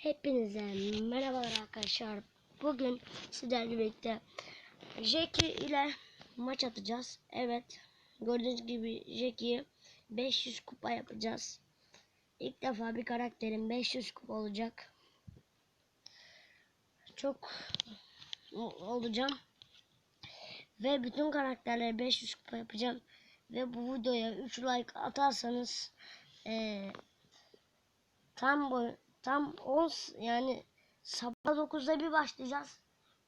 Hepinize merhabalar arkadaşlar. Bugün sizlerle birlikte Jackie ile maç atacağız. Evet. Gördüğünüz gibi Jackie'yi 500 kupa yapacağız. İlk defa bir karakterin 500 kupa olacak. Çok olacağım. Ve bütün karakterlere 500 kupa yapacağım. Ve bu videoya 3 like atarsanız eee tam bu tam 10 yani sabah 9'da bir başlayacağız.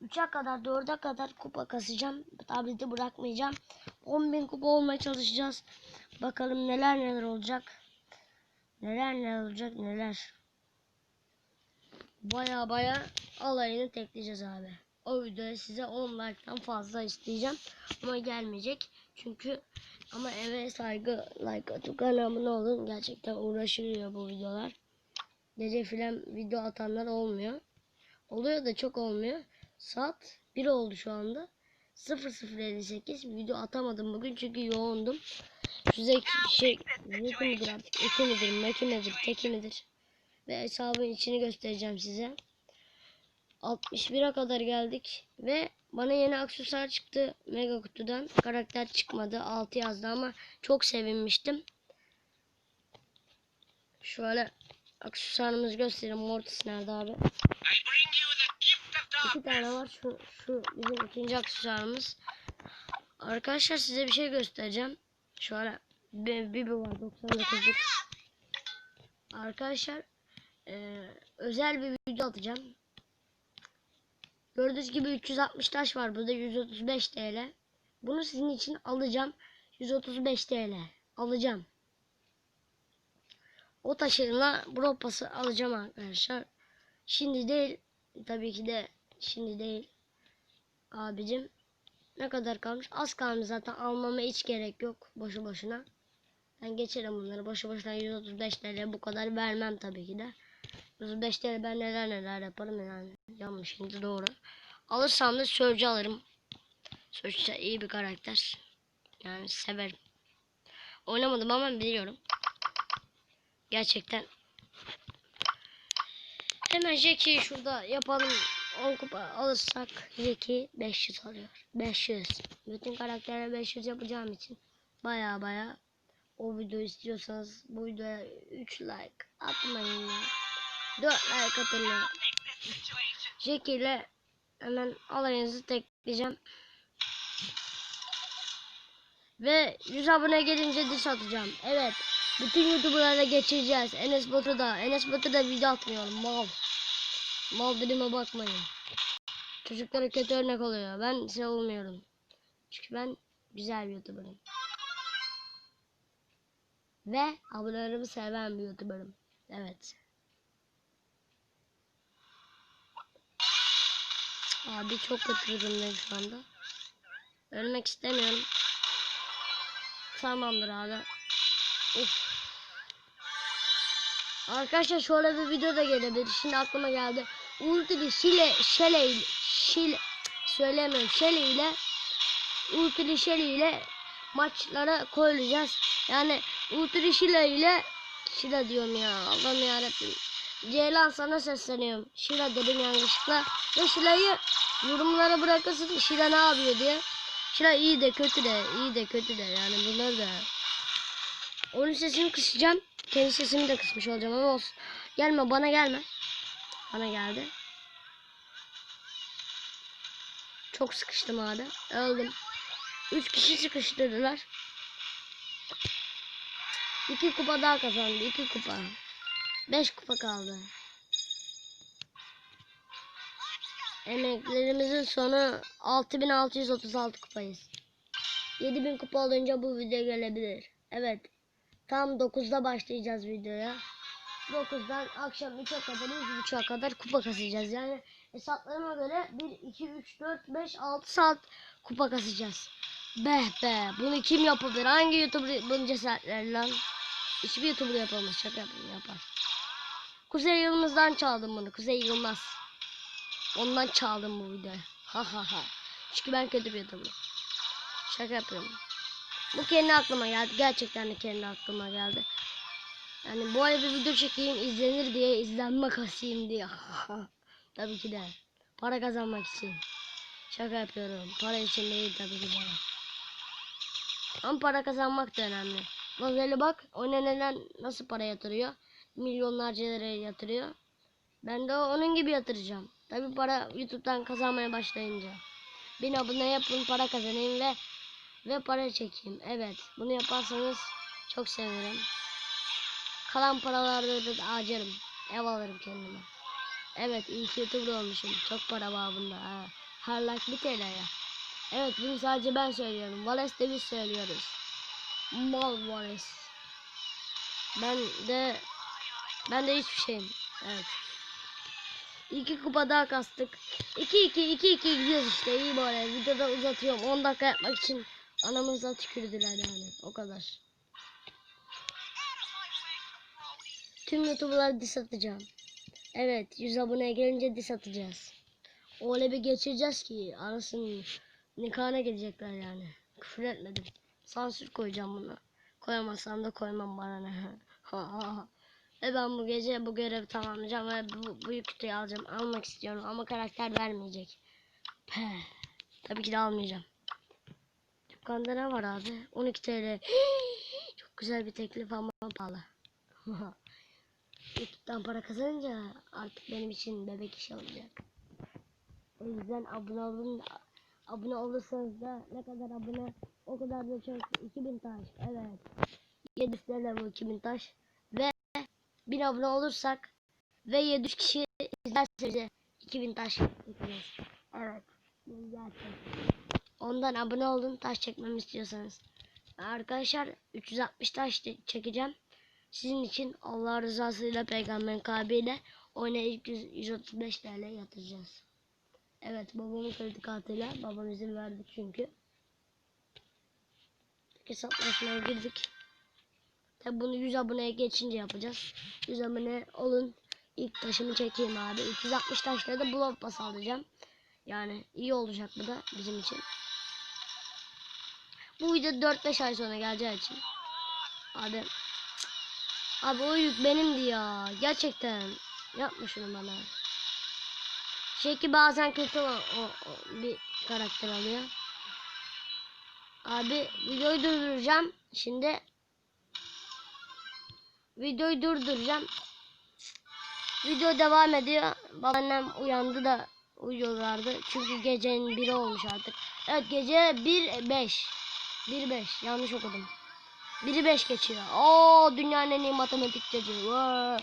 3'e kadar 4'e kadar kupa kasacağım. Tableti bırakmayacağım. 10.000 kupa olmaya çalışacağız. Bakalım neler neler olacak. Neler neler olacak neler. Baya baya alayını tekleyeceğiz abi. O videoya size 10 like'tan fazla isteyeceğim. Ama gelmeyecek. Çünkü ama eve saygı like atıp kanalıma olun. Gerçekten uğraşıyor bu videolar. Gece filan video atanlar olmuyor. Oluyor da çok olmuyor. Saat 1 oldu şu anda. 0058 video atamadım bugün çünkü yoğundum. Zeki şey zeki midir artık eki midir meki midir teki midir ve hesabın içini göstereceğim size. 61'e kadar geldik ve bana yeni aksesuar çıktı mega kutudan. Karakter çıkmadı 6 yazdı ama çok sevinmiştim. Şöyle aksesuarımızı göstereyim. Mortis nerede abi? İki tane var. Şu, şu bizim ikinci aksesuarımız. Arkadaşlar size bir şey göstereceğim. Şöyle bir Bibi var 99'luk. Arkadaşlar eee, özel bir video atacağım. Gördüğünüz gibi 360 taş var burada 135 TL. Bunu sizin için alacağım. 135 TL. Alacağım. O taşıyla Brawl Pass'ı alacağım arkadaşlar. Şimdi değil. Tabii ki de şimdi değil. Abicim. Ne kadar kalmış? Az kalmış zaten almama hiç gerek yok. Boşu boşuna. Ben geçerim bunları. Boşu boşuna 135 TL bu kadar vermem tabii ki de. 135 TL ben neler neler yaparım yani. Yanlış şimdi doğru. Alırsam da Surge'ı alırım. Surge iyi bir karakter. Yani severim. Oynamadım ama biliyorum. Gerçekten Hemen Jack'i şurada yapalım. 10 kupa alırsak Jack'i 500 alıyor. 500. Bütün karakterlere 500 yapacağım için baya baya o videoyu istiyorsanız bu videoya 3 like atmayın ya. 4 like atın ya. İle hemen alayınızı tekleyeceğim. Ve 100 abone gelince diş atacağım. Evet. Bütün YouTuber'lara geçireceğiz. Enes Batur da. Enes Batur da video atmıyorum. Mal. Mal dediğime bakmayın. Çocuklara kötü örnek oluyor. Ben size olmuyorum. Çünkü ben güzel bir YouTuber'ım. Ve abonelerimi seven bir YouTuber'ım. Evet. Abi çok kötü durumdayım şu anda. Ölmek istemiyorum. Tamamdır abi. Uf. Arkadaşlar şöyle bir video da gelebilir. Şimdi aklıma geldi. Ultili Şile Şele Şile söylemiyorum. Şele ile Ultili Şele ile maçlara koyulacağız. Yani Ultili Şile ile Şile diyorum ya. Allah'ım yarabbim. Ceylan sana sesleniyorum. Şila dedim yanlışlıkla. Ve Şila'yı yorumlara bırakırsın. Şila ne yapıyor diye. Şila iyi de kötü de iyi de kötü de yani bunları da. Onun sesini kısacağım. Kendi sesimi de kısmış olacağım ama olsun. Gelme bana gelme. Bana geldi. Çok sıkıştım abi. Öldüm. Üç kişi sıkıştırdılar. İki kupa daha kazandı. iki kupa. Beş kupa kaldı. Emeklerimizin sonu 6636 kupayız. 7000 kupa olunca bu video gelebilir. Evet. Tam 9'da başlayacağız videoya. 9'dan akşam 3'e kadar 3.30'a kadar kupa kasacağız. Yani hesaplarıma göre 1, 2, 3, 4, 5, 6 saat kupa kasacağız. Be be bunu kim yapabilir? Hangi YouTuber bunu cesaretler lan? Hiçbir YouTuber yapamaz. Şaka yapayım yapar. Kuzey Yılmaz'dan çaldım bunu. Kuzey Yılmaz. Ondan çaldım bu videoyu. Ha ha ha. Çünkü ben kötü bir YouTuber'ım. Şaka yapıyorum. Bu kendi aklıma geldi. Gerçekten de kendi aklıma geldi. Yani bu ay bir video çekeyim izlenir diye izlenme kasayım diye. tabii ki de. Para kazanmak için. Şaka yapıyorum. Para için değil tabii ki de. Ama para kazanmak da önemli. Lazeli bak o neneler nasıl para yatırıyor. Milyonlarca liraya yatırıyor. Ben de onun gibi yatıracağım. Tabii para YouTube'dan kazanmaya başlayınca. Bin abone yapın para kazanayım ve ve para çekeyim. Evet bunu yaparsanız çok sevinirim. Kalan paralarda da harcarım. Ev alırım kendime. Evet ilk YouTuber olmuşum. Çok para var bunda. Ha. Her bir TL ya. Evet bunu sadece ben söylüyorum. Wallace de biz söylüyoruz. Mal Wallace. Ben de ben de hiçbir şeyim. Evet. İki kupa daha kastık. 2 2 2 2 gidiyoruz işte iyi böyle. Videoda uzatıyorum. 10 dakika yapmak için anamıza tükürdüler yani. O kadar. Tüm YouTuber'ları diss atacağım. Evet 100 aboneye gelince diss atacağız. Öyle bir geçireceğiz ki arasının nikahına gelecekler yani. Küfür etmedim. Sansür koyacağım bunu. Koyamazsam da koymam bana ne. ve ben bu gece bu görevi tamamlayacağım ve bu, bu yükü alacağım. Almak istiyorum ama karakter vermeyecek. Tabii ki de almayacağım. Dükkanda ne var abi? 12 TL. Çok güzel bir teklif ama pahalı. YouTube'dan para kazanınca artık benim için bebek iş olacak. O yüzden abone olun. Abone olursanız da ne kadar abone o kadar da çok 2000 taş. Evet. 7 TL bu 2000 taş. Ve 1000 abone olursak ve 700 kişi izlerse bize 2000 taş çekeceğiz. Evet. Bu gerçek. Ondan abone olun taş çekmemi istiyorsanız. Arkadaşlar 360 taş çe- çekeceğim. Sizin için Allah rızasıyla peygamberin kalbiyle oynayıp 100 135 TL yatıracağız. Evet babamın kredi kartıyla babam izin verdi çünkü. Hesaplaşmaya girdik. Tabi bunu 100 aboneye geçince yapacağız. 100 abone olun. İlk taşımı çekeyim abi. 360 taşla da blok pas alacağım. Yani iyi olacak bu da bizim için. Bu video 4-5 ay sonra geleceği için. Abi. Abi o yük benimdi ya. Gerçekten. Yapma şunu bana. Şey ki bazen kötü o, o, o bir karakter alıyor. Abi videoyu durduracağım. Şimdi videoyu durduracağım. Video devam ediyor. Babaannem uyandı da uyuyorlardı. Çünkü gecenin biri olmuş artık. Evet gece 1 5. 1 5 yanlış okudum. 1'i 5 geçiyor. Oo dünyanın en iyi matematik. Vay.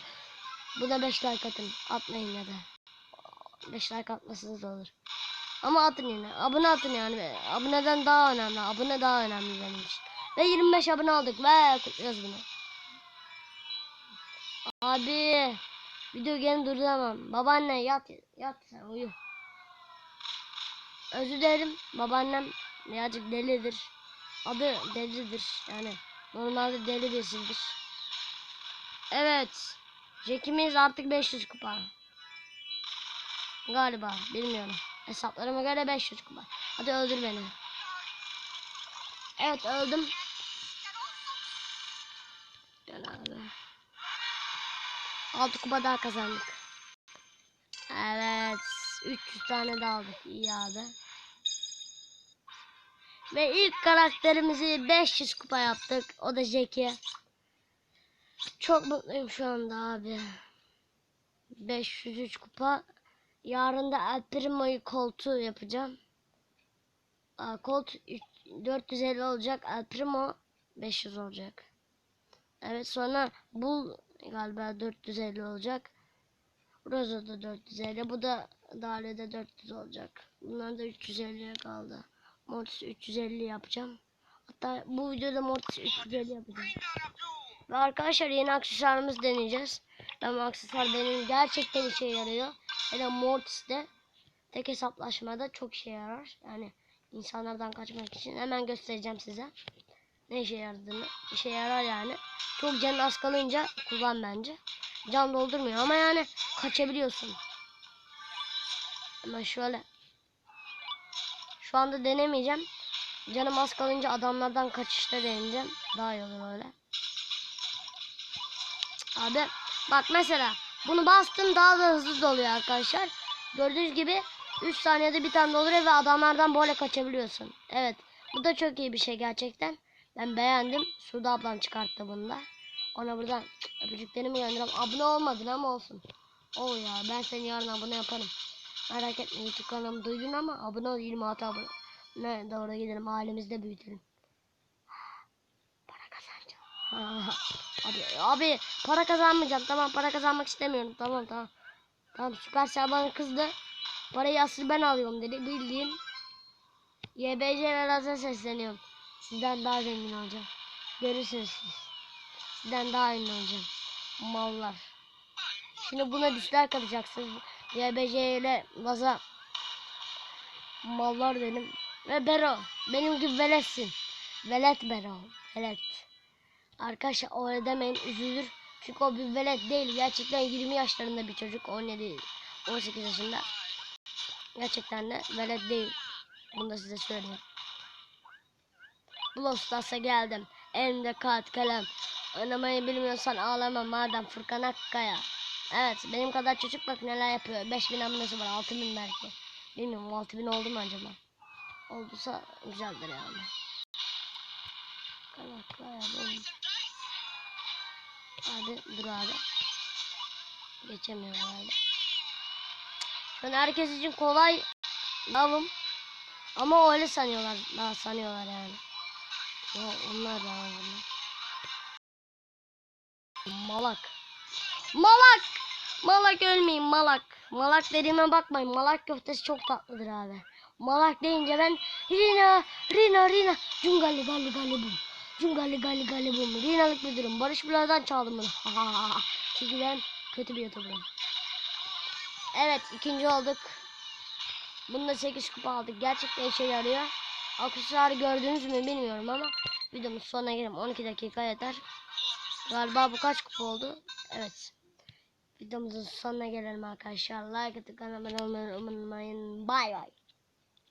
Buna 5 like atın. Atmayın ya da. 5 like atmasanız da olur. Ama atın yine. Abone atın yani. Aboneden daha önemli. Abone daha önemli benim için. Ve 25 abone olduk. Ve kutluyoruz bunu. Abi. Video gene durduramam. Babaanne yat. Yat sen uyu. Özür dilerim. Babaannem birazcık delidir. Adı delidir. Yani normalde deli birisidir. Evet. Jack'imiz artık 500 kupa. Galiba bilmiyorum. Hesaplarıma göre 500 kupa. Hadi öldür beni. Evet öldüm. Gel abi. 6 kupa daha kazandık. Evet. 300 tane daha aldık. İyi abi. Ve ilk karakterimizi 500 kupa yaptık. O da Jackie. Çok mutluyum şu anda abi. 503 kupa. Yarın da El Primo'yu koltuğu yapacağım. Aa, Colt üç- 450 olacak. El Primo 500 olacak. Evet sonra Bull galiba 450 olacak. Rosa da 450. Bu da Dale 400 olacak. Bunlar da 350'ye kaldı. Mortis 350 yapacağım. Hatta bu videoda Mortis 350 yapacağım. Ve arkadaşlar yeni aksesuarımız deneyeceğiz. Ben aksesuar benim gerçekten işe yarıyor. Hele Mortis'te tek hesaplaşmada çok işe yarar. Yani insanlardan kaçmak için hemen göstereceğim size. Ne işe yaradığını. İşe yarar yani. Çok canın az kalınca kullan bence. Can doldurmuyor ama yani kaçabiliyorsun. Hemen şöyle. Şu anda denemeyeceğim. Canım az kalınca adamlardan kaçışta deneyeceğim. Daha iyi olur öyle. Abi bak mesela bunu bastım daha da hızlı doluyor arkadaşlar. Gördüğünüz gibi 3 saniyede bir tane doluyor ve adamlardan böyle kaçabiliyorsun. Evet bu da çok iyi bir şey gerçekten. Ben beğendim. Suda ablam çıkarttı bunu da. Ona buradan öpücüklerimi gönderiyorum. Abone olmadın ama olsun. Ol ya ben seni yarın abone yaparım. Merak etme YouTube kanalımı duydun ama abone ol 26 abone. Ne doğru gidelim ailemizde büyütelim. Para kazanacağım. abi, abi para kazanmayacağım. Tamam para kazanmak istemiyorum. Tamam tamam. Tamam Süpersel bana kızdı. Parayı asıl ben alıyorum dedi. Bildiğin YBC ve Laz'a sesleniyorum. Sizden daha zengin olacağım. Görürsünüz siz. Sizden daha ünlü olacağım. Mallar. Şimdi buna düşler katacaksınız. YBC ile Laz'a mallar dedim. Ve Bero. Benim gibi veletsin. Velet Bero. Velet. Arkadaşlar öyle demeyin üzülür. Çünkü o bir velet değil. Gerçekten 20 yaşlarında bir çocuk. 17 18 yaşında. Gerçekten de velet değil. Bunu da size söyleyeyim. Blostas'a geldim. Elimde kağıt kalem. Oynamayı bilmiyorsan ağlama madem Furkan Akkaya. Evet benim kadar çocuk bak neler yapıyor. 5000 abonesi var 6000 belki. Bilmiyorum 6000 oldu mu acaba? Olduysa güzeldir yani. Akkaya benim. Hadi dur abi. Geçemiyorum abi. An herkes için kolay lavım. Ama öyle sanıyorlar. Daha sanıyorlar yani. Ya onlar da var. Malak. Malak. Malak ölmeyin malak. Malak dediğime bakmayın. Malak köftesi çok tatlıdır abi. Malak deyince ben Rina, Rina, Rina. Cungali gali gali bum. Cungali gali gali bum. Rinalık durum. Barış Bilal'dan çaldım bunu. Çünkü ben kötü bir youtuberım. Evet ikinci olduk. Bunda 8 kupa aldık. Gerçekten işe yarıyor. Aksesuarı gördünüz mü bilmiyorum ama videomuz sonuna gelelim. 12 dakika yeter. Galiba bu kaç kupa oldu? Evet. Videomuzun sonuna gelelim arkadaşlar. Like atıp kanalıma abone olmayı unutmayın. Bay bay.